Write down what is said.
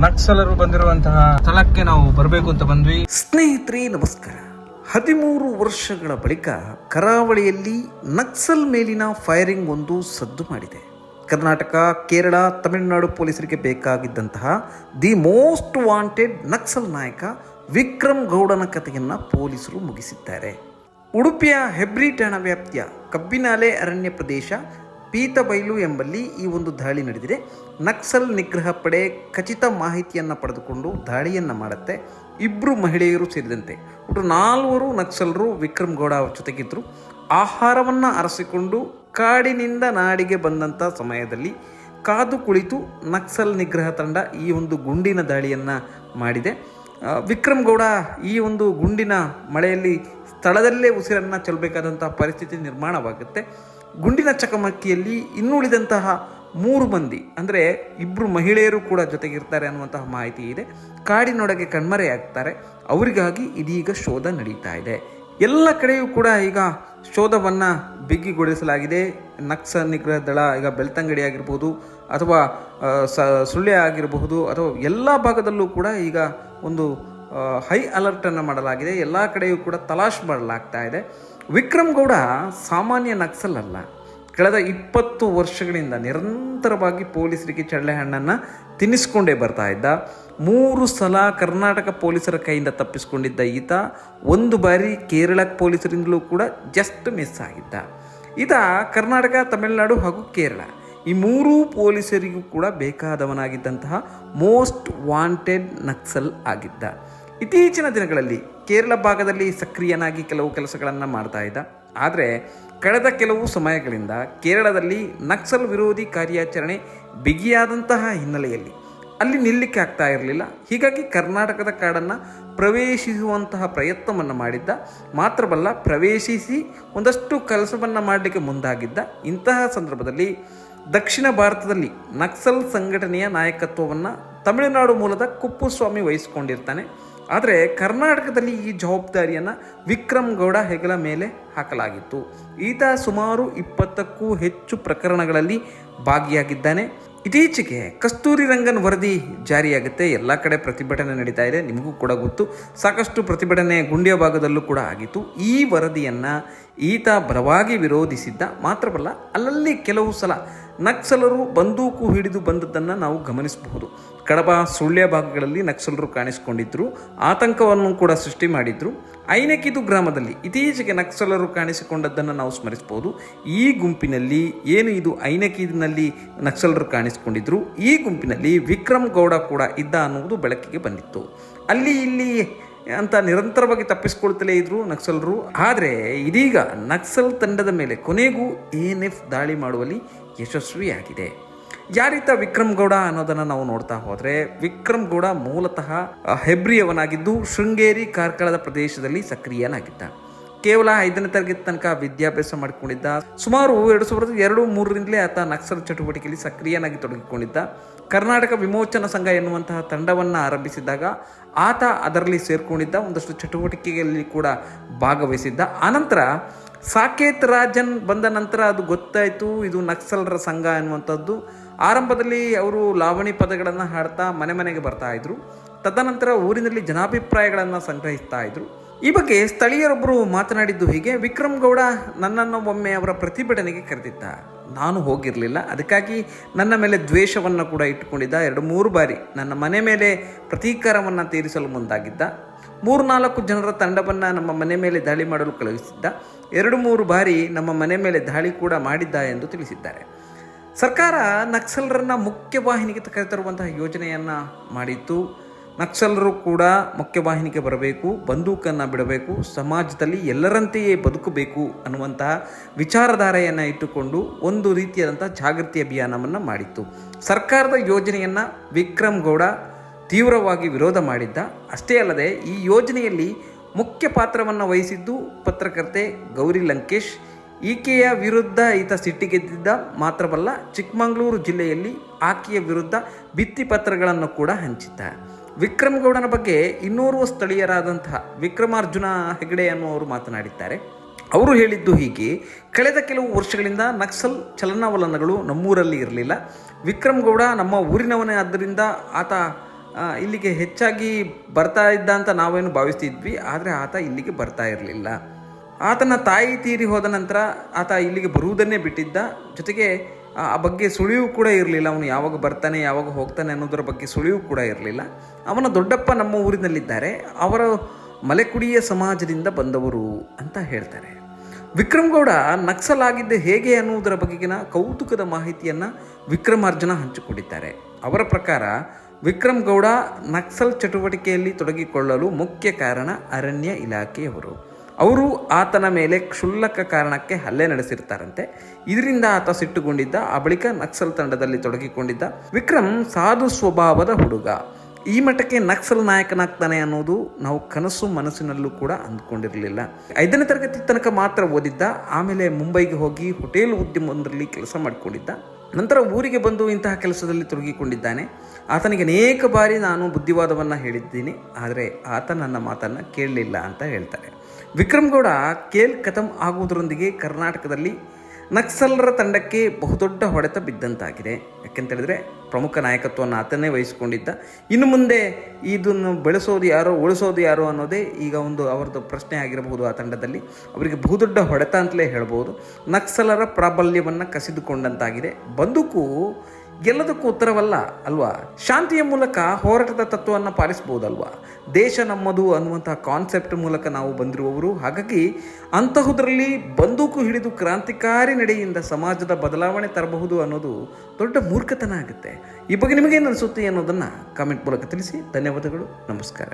ನಕ್ಸಲರು ಬಂದಿರುವಂತಹ ಸ್ಥಳಕ್ಕೆ ನಾವು ಬರಬೇಕು ಅಂತ ಬಂದ್ವಿ. ಸ್ನೇಹಿತರೆ, ನಮಸ್ಕಾರ. ಹದಿಮೂರು ವರ್ಷಗಳ ಬಳಿಕ ಕರಾವಳಿಯಲ್ಲಿ ನಕ್ಸಲ್ ಮೇಲಿನ ಫೈರಿಂಗ್ ಒಂದು ಸದ್ದು ಮಾಡಿದೆ. ಕರ್ನಾಟಕ, ಕೇರಳ, ತಮಿಳುನಾಡು ಪೊಲೀಸರಿಗೆ ಬೇಕಾಗಿದ್ದಂತಹ ದಿ ಮೋಸ್ಟ್ ವಾಂಟೆಡ್ ನಕ್ಸಲ್ ನಾಯಕ ವಿಕ್ರಮ್ ಗೌಡನ ಕಥೆಯನ್ನು ಪೊಲೀಸರು ಮುಗಿಸಿದ್ದಾರೆ. ಉಡುಪಿಯ ಹೆಬ್ರಿ ಠಾಣಾ ವ್ಯಾಪ್ತಿಯ ಕಬ್ಬಿನಾಲೆ ಅರಣ್ಯ ಪ್ರದೇಶ ಪೀತಬೈಲು ಎಂಬಲ್ಲಿ ಈ ಒಂದು ದಾಳಿ ನಡೆದಿದೆ. ನಕ್ಸಲ್ ನಿಗ್ರಹ ಪಡೆ ಖಚಿತ ಮಾಹಿತಿಯನ್ನು ಪಡೆದುಕೊಂಡು ದಾಳಿಯನ್ನು ಮಾಡುತ್ತೆ. ಇಬ್ಬರು ಮಹಿಳೆಯರು ಸೇರಿದಂತೆ ಒಟ್ಟು ನಾಲ್ವರು ನಕ್ಸಲರು ವಿಕ್ರಮ್ ಗೌಡ ಅವರ ಜೊತೆಗಿದ್ದರು ಆಹಾರವನ್ನು ಅರಸಿಕೊಂಡು ಕಾಡಿನಿಂದ ನಾಡಿಗೆ ಬಂದಂಥ ಸಮಯದಲ್ಲಿ ಕಾದು ಕುಳಿತು ನಕ್ಸಲ್ ನಿಗ್ರಹ ತಂಡ ಈ ಒಂದು ಗುಂಡಿನ ದಾಳಿಯನ್ನು ಮಾಡಿದೆ. ವಿಕ್ರಮ್ ಗೌಡ, ಈ ಒಂದು ಗುಂಡಿನ ಮಳೆಯಲ್ಲಿ ಸ್ಥಳದಲ್ಲೇ ಉಸಿರನ್ನು ಚೆಲ್ಲಬೇಕಾದಂಥ ಪರಿಸ್ಥಿತಿ ನಿರ್ಮಾಣವಾಗುತ್ತೆ. ಗುಂಡಿನ ಚಕಮಕಿಯಲ್ಲಿ ಇನ್ನುಳಿದಂತಹ ಮೂರು ಮಂದಿ, ಅಂದರೆ ಇಬ್ಬರು ಮಹಿಳೆಯರು ಕೂಡ ಜೊತೆಗಿರ್ತಾರೆ ಅನ್ನುವಂತಹ ಮಾಹಿತಿ ಇದೆ. ಕಾಡಿನೊಳಗೆ ಕಣ್ಮರೆಯಾಗ್ತಾರೆ ಅವರಿಗಾಗಿ ಇದೀಗ ಶೋಧ ನಡೀತಾ ಇದೆ. ಎಲ್ಲ ಕಡೆಯೂ ಕೂಡ ಈಗ ಶೋಧವನ್ನು ಬಿಗಿಗೊಳಿಸಲಾಗಿದೆ. ನಕ್ಸ ನಿಗ್ರಹ ದಳ ಈಗ ಬೆಳ್ತಂಗಡಿ ಆಗಿರ್ಬೋದು ಅಥವಾ ಸ, ಸುಳ್ಯ ಆಗಿರಬಹುದು ಅಥವಾ ಎಲ್ಲ ಭಾಗದಲ್ಲೂ ಕೂಡ ಈಗ ಒಂದು ಹೈ ಅಲರ್ಟನ್ನು ಮಾಡಲಾಗಿದೆ. ಎಲ್ಲ ಕಡೆಯೂ ಕೂಡ ತಲಾಶ್ ಮಾಡಲಾಗ್ತಾ ಇದೆ. ವಿಕ್ರಮ್ ಗೌಡ ಸಾಮಾನ್ಯ ನಕ್ಸಲ್ ಅಲ್ಲ ಕಳೆದ ಇಪ್ಪತ್ತು ವರ್ಷಗಳಿಂದ ನಿರಂತರವಾಗಿ ಪೊಲೀಸರಿಗೆ ಚಳ್ಳೆ ಹಣ್ಣನ್ನು ತಿನ್ನಿಸ್ಕೊಂಡೇ ಬರ್ತಾ ಇದ್ದ. ಮೂರು ಸಲ ಕರ್ನಾಟಕ ಪೊಲೀಸರ ಕೈಯಿಂದ ತಪ್ಪಿಸಿಕೊಂಡಿದ್ದ ಈತ ಒಂದು ಬಾರಿ ಕೇರಳ ಪೊಲೀಸರಿಂದಲೂ ಕೂಡ ಜಸ್ಟ್ ಮಿಸ್ ಆಗಿದ್ದ. ಈತ ಕರ್ನಾಟಕ, ತಮಿಳುನಾಡು ಹಾಗೂ ಕೇರಳ ಈ ಮೂರೂ ಪೊಲೀಸರಿಗೂ ಕೂಡ ಬೇಕಾದವನಾಗಿದ್ದಂತಹ ಮೋಸ್ಟ್ ವಾಂಟೆಡ್ ನಕ್ಸಲ್ ಆಗಿದ್ದ. ಇತ್ತೀಚಿನ ದಿನಗಳಲ್ಲಿ ಕೇರಳ ಭಾಗದಲ್ಲಿ ಸಕ್ರಿಯನಾಗಿ ಕೆಲವು ಕೆಲಸಗಳನ್ನು ಮಾಡ್ತಾ ಇದ್ದ. ಆದರೆ ಕಳೆದ ಕೆಲವು ಸಮಯಗಳಿಂದ ಕೇರಳದಲ್ಲಿ ನಕ್ಸಲ್ ವಿರೋಧಿ ಕಾರ್ಯಾಚರಣೆ ಬಿಗಿಯಾದಂತಹ ಹಿನ್ನೆಲೆಯಲ್ಲಿ. ಅಲ್ಲಿ ನಿಲ್ಲಕ್ಕೆ ಆಗ್ತಾ ಇರಲಿಲ್ಲ. ಹೀಗಾಗಿ ಕರ್ನಾಟಕದ ಕಾಡನ್ನು ಪ್ರವೇಶಿಸುವಂತಹ ಪ್ರಯತ್ನವನ್ನು ಮಾಡಿದ್ದ. ಮಾತ್ರವಲ್ಲ, ಪ್ರವೇಶಿಸಿ ಒಂದಷ್ಟು ಕೆಲಸವನ್ನು ಮಾಡಲಿಕ್ಕೆ ಮುಂದಾಗಿದ್ದ. ಇಂತಹ ಸಂದರ್ಭದಲ್ಲಿ ದಕ್ಷಿಣ ಭಾರತದಲ್ಲಿ ನಕ್ಸಲ್ ಸಂಘಟನೆಯ ನಾಯಕತ್ವವನ್ನು ತಮಿಳುನಾಡು ಮೂಲದ ಕುಪ್ಪುಸ್ವಾಮಿ ವಹಿಸಿಕೊಂಡಿರ್ತಾನೆ. ಆದರೆ ಕರ್ನಾಟಕದಲ್ಲಿ ಈ ಜವಾಬ್ದಾರಿಯನ್ನು ವಿಕ್ರಮ್ ಗೌಡ ಹೆಗಲ ಮೇಲೆ ಹಾಕಲಾಗಿತ್ತು. ಈತ ಸುಮಾರು ಇಪ್ಪತ್ತಕ್ಕೂ ಹೆಚ್ಚು ಪ್ರಕರಣಗಳಲ್ಲಿ ಭಾಗಿಯಾಗಿದ್ದಾನೆ. ಇತ್ತೀಚೆಗೆ ಕಸ್ತೂರಿ ರಂಗನ್ ವರದಿ ಜಾರಿಯಾಗುತ್ತೆ. ಎಲ್ಲ ಕಡೆ ಪ್ರತಿಭಟನೆ ನಡೀತಾ ಇದೆ. ನಿಮಗೂ ಕೂಡ ಗೊತ್ತು. ಸಾಕಷ್ಟು ಪ್ರತಿಭಟನೆ ಗುಂಡಿಯ ಭಾಗದಲ್ಲೂ ಕೂಡ ಆಗಿತ್ತು. ಈ ವರದಿಯನ್ನು ಈತ ಬಲವಾಗಿ ವಿರೋಧಿಸಿದ್ದ ಮಾತ್ರವಲ್ಲ, ಅಲ್ಲಲ್ಲಿ ಕೆಲವು ಸಲ ನಕ್ಸಲರು ಬಂದೂಕು ಹಿಡಿದು ಬಂದದ್ದನ್ನು ನಾವು ಗಮನಿಸಬಹುದು. ಕಡಬ ಸುಳ್ಯ ಭಾಗಗಳಲ್ಲಿ ನಕ್ಸಲರು ಕಾಣಿಸಿಕೊಂಡಿದ್ದರು ಆತಂಕವನ್ನು ಕೂಡ ಸೃಷ್ಟಿ ಮಾಡಿದ್ದರು ಐನಕಿದು ಗ್ರಾಮದಲ್ಲಿ ಇತ್ತೀಚೆಗೆ ನಕ್ಸಲರು ಕಾಣಿಸಿಕೊಂಡದ್ದನ್ನು ನಾವು ಸ್ಮರಿಸಬಹುದು. ಈ ಗುಂಪಿನಲ್ಲಿ ಏನು ಇದು ಐನಕಿದಿನಲ್ಲಿ ನಕ್ಸಲರು ಕಾಣಿಸಿಕೊಂಡಿದ್ದರು ಈ ಗುಂಪಿನಲ್ಲಿ ವಿಕ್ರಮ್ ಗೌಡ ಕೂಡ ಇದ್ದ ಅನ್ನುವುದು ಬೆಳಕಿಗೆ ಬಂದಿತ್ತು. ಅಲ್ಲಿ ಇಲ್ಲಿ ಅಂತ ನಿರಂತರವಾಗಿ ತಪ್ಪಿಸ್ಕೊಳ್ತಲೇ ಇದ್ರು ನಕ್ಸಲರು. ಆದರೆ ಇದೀಗ ನಕ್ಸಲ್ ತಂಡದ ಮೇಲೆ ಕೊನೆಗೂ ಎನ್ ಎಫ್ ದಾಳಿ ಮಾಡುವಲ್ಲಿ ಯಶಸ್ವಿಯಾಗಿದೆ. ಯಾರೀತ ವಿಕ್ರಮ್ ಗೌಡ ಅನ್ನೋದನ್ನು ನಾವು ನೋಡ್ತಾ ಹೋದರೆ, ವಿಕ್ರಮ್ ಗೌಡ ಮೂಲತಃ ಹೆಬ್ರಿಯವನಾಗಿದ್ದು ಶೃಂಗೇರಿ ಕಾರ್ಕಳದ ಪ್ರದೇಶದಲ್ಲಿ ಸಕ್ರಿಯನಾಗಿದ್ದ. ಕೇವಲ ಐದನೇ ತರಗತಿ ತನಕ ವಿದ್ಯಾಭ್ಯಾಸ ಮಾಡಿಕೊಂಡಿದ್ದ. ಸುಮಾರು ಎರಡು ಸಾವಿರದ ಎರಡು ಮೂರರಿಂದಲೇ ಆತ ನಕ್ಸಲ್ ಚಟುವಟಿಕೆಯಲ್ಲಿ ಸಕ್ರಿಯನಾಗಿ ತೊಡಗಿಕೊಂಡಿದ್ದ. ಕರ್ನಾಟಕ ವಿಮೋಚನಾ ಸಂಘ ಎನ್ನುವಂತಹ ತಂಡವನ್ನು ಆರಂಭಿಸಿದಾಗ ಆತ ಅದರಲ್ಲಿ ಸೇರಿಕೊಂಡಿದ್ದ. ಒಂದಷ್ಟು ಚಟುವಟಿಕೆಯಲ್ಲಿ ಕೂಡ ಭಾಗವಹಿಸಿದ್ದ. ಆನಂತರ ಸಾಕೇತ್ ರಾಜನ್ ಬಂದ ನಂತರ ಅದು ಗೊತ್ತಾಯಿತು, ಇದು ನಕ್ಸಲರ ಸಂಘ ಎನ್ನುವಂಥದ್ದು ಆರಂಭದಲ್ಲಿ ಅವರು ಲಾವಣಿ ಪದಗಳನ್ನು ಹಾಡ್ತಾ ಮನೆ ಮನೆಗೆ ಬರ್ತಾ ಇದ್ರು. ತದನಂತರ ಊರಿನಲ್ಲಿ ಜನಾಭಿಪ್ರಾಯಗಳನ್ನು ಸಂಗ್ರಹಿಸ್ತಾ ಇದ್ರು. ಈ ಬಗ್ಗೆ ಸ್ಥಳೀಯರೊಬ್ಬರು ಮಾತನಾಡಿದ್ದು ಹೀಗೆ, ವಿಕ್ರಮ್ ಗೌಡ ನನ್ನನ್ನು ಒಮ್ಮೆ ಅವರ ಪ್ರತಿಭಟನೆಗೆ ಕರೆದಿದ್ದ. ನಾನು ಹೋಗಿರಲಿಲ್ಲ, ಅದಕ್ಕಾಗಿ ನನ್ನ ಮೇಲೆ ದ್ವೇಷವನ್ನು ಕೂಡ ಇಟ್ಟುಕೊಂಡಿದ್ದ. ಎರಡು ಮೂರು ಬಾರಿ ನನ್ನ ಮನೆ ಮೇಲೆ ಪ್ರತೀಕಾರವನ್ನು ತೀರಿಸಲು ಮುಂದಾಗಿದ್ದ. ಮೂರು ನಾಲ್ಕು ಜನರ ತಂಡವನ್ನು ನಮ್ಮ ಮನೆ ಮೇಲೆ ದಾಳಿ ಮಾಡಲು ಕಳುಹಿಸಿದ್ದ. ಎರಡು ಮೂರು ಬಾರಿ ನಮ್ಮ ಮನೆ ಮೇಲೆ ದಾಳಿ ಕೂಡ ಮಾಡಿದ್ದ ಎಂದು ತಿಳಿಸಿದ್ದಾರೆ. ಸರ್ಕಾರ ನಕ್ಸಲರನ್ನ ಮುಖ್ಯವಾಹಿನಿಗೆ ಕರೆತರುವಂತಹ ಯೋಜನೆಯನ್ನು ಮಾಡಿತ್ತು. ನಕ್ಸಲರು ಕೂಡ ಮುಖ್ಯವಾಹಿನಿಗೆ ಬರಬೇಕು, ಬಂದೂಕನ್ನು ಬಿಡಬೇಕು, ಸಮಾಜದಲ್ಲಿ ಎಲ್ಲರಂತೆಯೇ ಬದುಕಬೇಕು ಅನ್ನುವಂತಹ ವಿಚಾರಧಾರೆಯನ್ನು ಇಟ್ಟುಕೊಂಡು ಒಂದು ರೀತಿಯಾದಂಥ ಜಾಗೃತಿ ಅಭಿಯಾನವನ್ನು ಮಾಡಿತ್ತು. ಸರ್ಕಾರದ ಯೋಜನೆಯನ್ನು ವಿಕ್ರಮ್ ಗೌಡ ತೀವ್ರವಾಗಿ ವಿರೋಧ ಮಾಡಿದ್ದ. ಅಷ್ಟೇ ಅಲ್ಲದೆ ಈ ಯೋಜನೆಯಲ್ಲಿ ಮುಖ್ಯ ಪಾತ್ರವನ್ನು ವಹಿಸಿದ್ದು ಪತ್ರಕರ್ತೆ ಗೌರಿ ಲಂಕೇಶ್. ಈಕೆಯ ವಿರುದ್ಧ ಈತ ಸಿಟ್ಟಿಗೆದ್ದಿದ್ದ ಮಾತ್ರವಲ್ಲ ಚಿಕ್ಕಮಗಳೂರು ಜಿಲ್ಲೆಯಲ್ಲಿ ಆಕೆಯ ವಿರುದ್ಧ ಭಿತ್ತಿಪತ್ರಗಳನ್ನು ಕೂಡ ಹಂಚಿದ್ದ. ವಿಕ್ರಮ್ ಗೌಡನ ಬಗ್ಗೆ ಇನ್ನೋರ್ವ ಸ್ಥಳೀಯರಾದಂತಹ ವಿಕ್ರಮಾರ್ಜುನ ಹೆಗಡೆ ಅನ್ನುವರು ಮಾತನಾಡಿದ್ದಾರೆ. ಅವರು ಹೇಳಿದ್ದು ಹೀಗೆ, ಕಳೆದ ಕೆಲವು ವರ್ಷಗಳಿಂದ ನಕ್ಸಲ್ ಚಲನವಲನಗಳು ನಮ್ಮೂರಲ್ಲಿ ಇರಲಿಲ್ಲ. ವಿಕ್ರಮ್ ಗೌಡ ನಮ್ಮ ಊರಿನವನೇ ಆದ್ದರಿಂದ ಆತ ಇಲ್ಲಿಗೆ ಹೆಚ್ಚಾಗಿ ಬರ್ತಾ ಇದ್ದ ಅಂತ ನಾವೇನು ಭಾವಿಸ್ತಿದ್ವಿ, ಆದರೆ ಆತ ಇಲ್ಲಿಗೆ ಬರ್ತಾ ಇರಲಿಲ್ಲ. ಆತನ ತಾಯಿ ತೀರಿ ಹೋದ ನಂತರ ಆತ ಇಲ್ಲಿಗೆ ಬರುವುದನ್ನೇ ಬಿಟ್ಟಿದ್ದ. ಜೊತೆಗೆ ಆ ಬಗ್ಗೆ ಸುಳಿವು ಕೂಡ ಇರಲಿಲ್ಲ. ಅವನು ಯಾವಾಗ ಬರ್ತಾನೆ, ಯಾವಾಗ ಹೋಗ್ತಾನೆ ಅನ್ನೋದರ ಬಗ್ಗೆ ಸುಳಿವು ಕೂಡ ಇರಲಿಲ್ಲ. ಅವನ ದೊಡ್ಡಪ್ಪ ನಮ್ಮ ಊರಿನಲ್ಲಿದ್ದಾರೆ. ಅವರ ಮಲೆಕುಡಿಯ ಸಮಾಜದಿಂದ ಬಂದವರು ಅಂತ ಹೇಳ್ತಾರೆ. ವಿಕ್ರಮ್ ಗೌಡ ನಕ್ಸಲ್ ಆಗಿದ್ದ ಹೇಗೆ ಅನ್ನುವುದರ ಬಗೆಗಿನ ಕೌತುಕದ ಮಾಹಿತಿಯನ್ನು ವಿಕ್ರಮಾರ್ಜುನ ಹಂಚಿಕೊಂಡಿದ್ದಾರೆ. ಅವರ ಪ್ರಕಾರ ವಿಕ್ರಮ್ ಗೌಡ ನಕ್ಸಲ್ ಚಟುವಟಿಕೆಯಲ್ಲಿ ತೊಡಗಿಕೊಳ್ಳಲು ಮುಖ್ಯ ಕಾರಣ ಅರಣ್ಯ ಇಲಾಖೆಯವರು. ಅವರು ಆತನ ಮೇಲೆ ಕ್ಷುಲ್ಲಕ ಕಾರಣಕ್ಕೆ ಹಲ್ಲೆ ನಡೆಸಿರ್ತಾರಂತೆ. ಇದರಿಂದ ಆತ ಸಿಟ್ಟುಗೊಂಡಿದ್ದ, ಆ ಬಳಿಕ ನಕ್ಸಲ್ ತಂಡದಲ್ಲಿ ತೊಡಗಿಕೊಂಡಿದ್ದ ವಿಕ್ರಮ್ ಸಾಧು ಸ್ವಭಾವದ ಹುಡುಗ. ಈ ಮಟ್ಟಕ್ಕೆ ನಕ್ಸಲ್ ನಾಯಕನಾಗ್ತಾನೆ ಅನ್ನೋದು ನಾವು ಕನಸು ಮನಸ್ಸಿನಲ್ಲೂ ಕೂಡ ಅಂದ್ಕೊಂಡಿರಲಿಲ್ಲ. ಐದನೇ ತರಗತಿ ತನಕ ಮಾತ್ರ ಓದಿದ್ದ, ಆಮೇಲೆ ಮುಂಬೈಗೆ ಹೋಗಿ ಹೋಟೆಲ್ ಉದ್ಯಮವೊಂದರಲ್ಲಿ ಕೆಲಸ ಮಾಡಿಕೊಂಡಿದ್ದ. ನಂತರ ಊರಿಗೆ ಬಂದು ಇಂತಹ ಕೆಲಸದಲ್ಲಿ ತೊಡಗಿಕೊಂಡಿದ್ದಾನೆ. ಆತನಿಗೆ ಅನೇಕ ಬಾರಿ ನಾನು ಬುದ್ಧಿವಾದವನ್ನು ಹೇಳಿದ್ದೀನಿ, ಆದರೆ ಆತ ನನ್ನ ಮಾತನ್ನು ಕೇಳಲಿಲ್ಲ ಅಂತ ಹೇಳ್ತಾರೆ. ವಿಕ್ರಮ್ ಗೌಡ, ಕೇಲ್ ಕಥಮ್ ಆಗುವುದರೊಂದಿಗೆ ಕರ್ನಾಟಕದಲ್ಲಿ ನಕ್ಸಲರ ತಂಡಕ್ಕೆ ಬಹುದೊಡ್ಡ ಹೊಡೆತ ಬಿದ್ದಂತಾಗಿದೆ. ಯಾಕೆಂತೇಳಿದ್ರೆ ಪ್ರಮುಖ ನಾಯಕತ್ವವನ್ನು ಆತನೇ ವಹಿಸಿಕೊಂಡಿದ್ದ. ಇನ್ನು ಮುಂದೆ ಇದನ್ನು ಬೆಳೆಸೋದು ಯಾರೋ, ಉಳಿಸೋದು ಯಾರೋ ಅನ್ನೋದೇ ಈಗ ಒಂದು ಅವರದ್ದು ಪ್ರಶ್ನೆ ಆಗಿರಬಹುದು ಆ ತಂಡದಲ್ಲಿ. ಅವರಿಗೆ ಬಹುದೊಡ್ಡ ಹೊಡೆತ ಅಂತಲೇ ಹೇಳ್ಬೋದು. ನಕ್ಸಲರ ಪ್ರಾಬಲ್ಯವನ್ನು ಕಸಿದುಕೊಂಡಂತಾಗಿದೆ. ಬಂದೂಕು ಎಲ್ಲದಕ್ಕೂ ಉತ್ತರವಲ್ಲ ಅಲ್ವಾ? ಶಾಂತಿಯ ಮೂಲಕ ಹೋರಾಟದ ತತ್ವವನ್ನು ಪಾಲಿಸ್ಬೋದಲ್ವಾ ದೇಶ ನಮ್ಮದು ಅನ್ನುವಂತಹ ಕಾನ್ಸೆಪ್ಟ್ ಮೂಲಕ ನಾವು ಬಂದಿರುವವರು. ಹಾಗಾಗಿ ಅಂತಹುದರಲ್ಲಿ ಬಂದೂಕು ಹಿಡಿದು ಕ್ರಾಂತಿಕಾರಿ ನಡೆಯಿಂದ ಸಮಾಜದ ಬದಲಾವಣೆ ತರಬಹುದು ಅನ್ನೋದು ದೊಡ್ಡ ಮೂರ್ಖತನ ಆಗುತ್ತೆ. ಈ ಬಗ್ಗೆ ನಿಮಗೇನು ಅನಿಸುತ್ತೆ ಅನ್ನೋದನ್ನು ಕಾಮೆಂಟ್ ಮೂಲಕ ತಿಳಿಸಿ. ಧನ್ಯವಾದಗಳು. ನಮಸ್ಕಾರ.